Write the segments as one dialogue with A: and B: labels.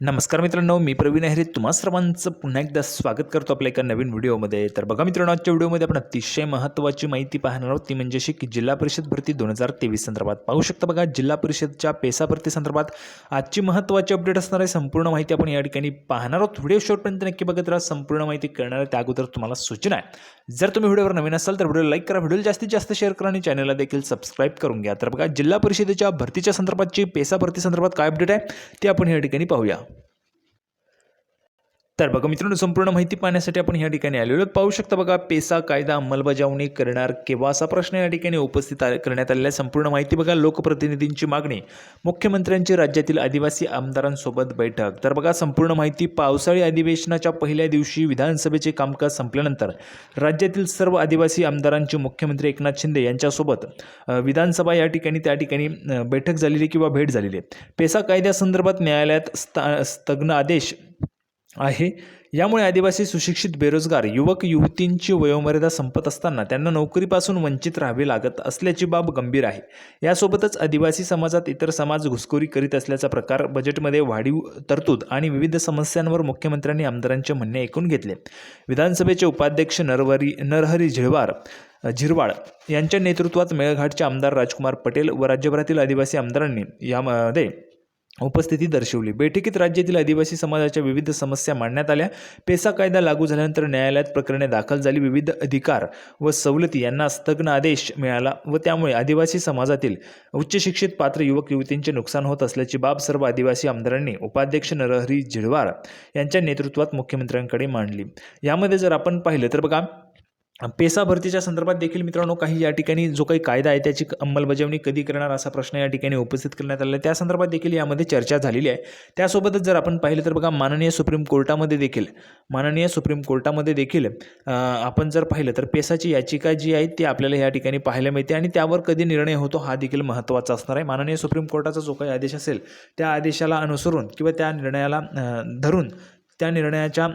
A: नमस्कार मित्रांनो मी प्रवीण अहिरे तुम्हा सर्वांचं पुन्हा एकदा स्वागत करतो आपल्या एका नवीन व्हिडिओमध्ये. तर बघा मित्रांनो आजच्या व्हिडिओमध्ये आपण अतिशय महत्त्वाची माहिती पाहणार आहोत. ती म्हणजे अशी की जिल्हा परिषद भरती दोन हजार तेवीस संदर्भात. पाहू शकता बघा जिल्हा परिषदच्या पेसा भरती संदर्भात आजची महत्त्वाची अपडेट असणार आहे. संपूर्ण माहिती आपण या ठिकाणी पाहणार आहोत. व्हिडिओ शेवटपर्यंत नक्की बघत राहा. संपूर्ण माहिती करणार आहे. त्या अगोदर तुम्हाला सूचना आहे. जर तुम्ही व्हिडिओवर नवीन असाल तर व्हिडिओ लाईक करा. व्हिडिओ जास्तीत जास्त शेअर करा आणि चॅनलला देखील सबस्क्राईब करून घ्या. तर बघा जिल्हा परिषदेच्या भरतीच्या संदर्भातची पेसा भरती संदर्भात काय अपडेट आहे ते आपण या ठिकाणी पाहूया. तर बघा मित्रांनो संपूर्ण माहिती पाहण्यासाठी आपण या ठिकाणी आलेलो आहोत. पाहू शकता बघा पेसा कायदा अंमलबजावणी करणार केव्हा असा प्रश्न या ठिकाणी उपस्थित करण्यात आलेला संपूर्ण माहिती बघा लोकप्रतिनिधींची मागणी मुख्यमंत्र्यांची राज्यातील आदिवासी आमदारांसोबत बैठक. तर बघा संपूर्ण माहिती पावसाळी अधिवेशनाच्या पहिल्या दिवशी विधानसभेचे कामकाज संपल्यानंतर राज्यातील सर्व आदिवासी आमदारांची मुख्यमंत्री एकनाथ शिंदे यांच्यासोबत विधानसभा या ठिकाणी त्या ठिकाणी बैठक झालेली किंवा भेट झालेली आहे. पेसा कायद्यासंदर्भात न्यायालयात स्था स्थग्न आदेश आहे. यामुळे आदिवासी सुशिक्षित बेरोजगार युवक युवतींची वयोमर्यादा संपत असताना त्यांना नोकरीपासून वंचित राहावे लागत असल्याची बाब गंभीर आहे. यासोबतच आदिवासी समाजात इतर समाज घुसखोरी करीत असल्याचा प्रकार बजेटमध्ये वाढीव तरतूद आणि विविध समस्यांवर मुख्यमंत्र्यांनी आमदारांचे म्हणणे ऐकून घेतले. विधानसभेचे उपाध्यक्ष नरवरी नरहरी झिळवार झिरवाळ यांच्या नेतृत्वात मेळघाटचे आमदार राजकुमार पटेल व राज्यभरातील आदिवासी आमदारांनी यामध्ये उपस्थिती दर्शवली. बैठकीत राज्यातील आदिवासी समाजाच्या विविध समस्या मांडण्यात आल्या. पेसा कायदा लागू झाल्यानंतर न्यायालयात प्रकरणे दाखल झाली. विविध अधिकार व सवलती यांना स्थग्न आदेश मिळाला व त्यामुळे आदिवासी समाजातील उच्च शिक्षित पात्र युवक युवतींचे नुकसान होत असल्याची बाब सर्व आदिवासी आमदारांनी उपाध्यक्ष नरहरी झिळवार यांच्या नेतृत्वात मुख्यमंत्र्यांकडे मांडली. यामध्ये जर आपण पाहिलं तर बघा पेसा भरतीच्या संदर्भात देखील मित्रांनो काही या ठिकाणी जो काही कायदा आहे त्याची अंमलबजावणी कधी करणार असा प्रश्न या ठिकाणी उपस्थित करण्यात आलेला आहे. त्या संदर्भात देखील यामध्ये चर्चा झालेली आहे. त्यासोबतच जर आपण पाहिलं तर बघा माननीय सुप्रीम कोर्टामध्ये देखील माननीय सुप्रीम कोर्टामध्ये देखील आपण जर पाहिलं तर पेसाची याचिका जी आहे ती आपल्याला या ठिकाणी पाहायला मिळते आणि त्यावर कधी निर्णय होतो हा देखील महत्त्वाचा असणार आहे. माननीय सुप्रीम कोर्टाचा जो काही आदेश असेल त्या आदेशाला अनुसरून किंवा त्या निर्णयाला धरून त्या निर्णयाच्या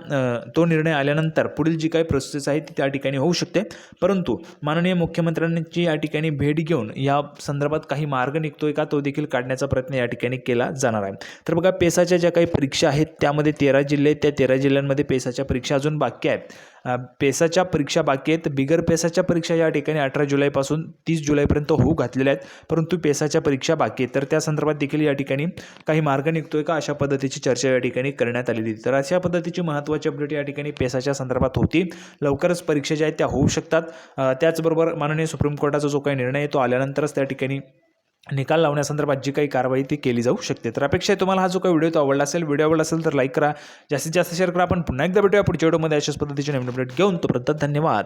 A: तो निर्णय आल्यानंतर पुढील जी काही प्रोसेस आहे ती त्या ठिकाणी होऊ शकते. परंतु माननीय मुख्यमंत्र्यांची या ठिकाणी भेट घेऊन या संदर्भात काही मार्ग निघतोय का तो देखील काढण्याचा प्रयत्न या ठिकाणी केला जाणार आहे. तर बघा पेसाच्या ज्या काही परीक्षा आहेत त्यामध्ये तेरा जिल्हे त्या तेरा जिल्ह्यांमध्ये पेसाच्या परीक्षा अजून बाकी आहेत. पेसाच्या परीक्षा बाकी आहेत. बिगर पेसाच्या परीक्षा या ठिकाणी अठरा जुलैपासून तीस जुलैपर्यंत होऊ घातलेल्या आहेत. परंतु पेसाच्या परीक्षा बाकी आहेत. तर त्या संदर्भात देखील या ठिकाणी काही मार्ग निघतो आहे का अशा पद्धतीची चर्चा या ठिकाणी करण्यात आलेली तर अशा पद्धतीची महत्त्वाची अपडेट या ठिकाणी पेसाच्या संदर्भात होती. लवकरच परीक्षा ज्या आहेत त्या होऊ शकतात. त्याचबरोबर माननीय सुप्रीम कोर्टाचा जो काही निर्णय आहे तो आल्यानंतरच त्या ठिकाणी निकाल लावण्यासंदर्भात जी काही कारवाई ती केली जाऊ शकते. तर अपेक्षा आहे तुम्हाला हा जो काही व्हिडिओ तो आवडला असेल व्हिडिओ आवडला असेल तर लाईक करा. जास्तीत जास्त शेअर करा. आपण पुन्हा एकदा भेटूया पुढच्या व्हिडिओमध्ये अशाच पद्धतीचे नवीन अपडेट घेऊन तोपर्यंत धन्यवाद.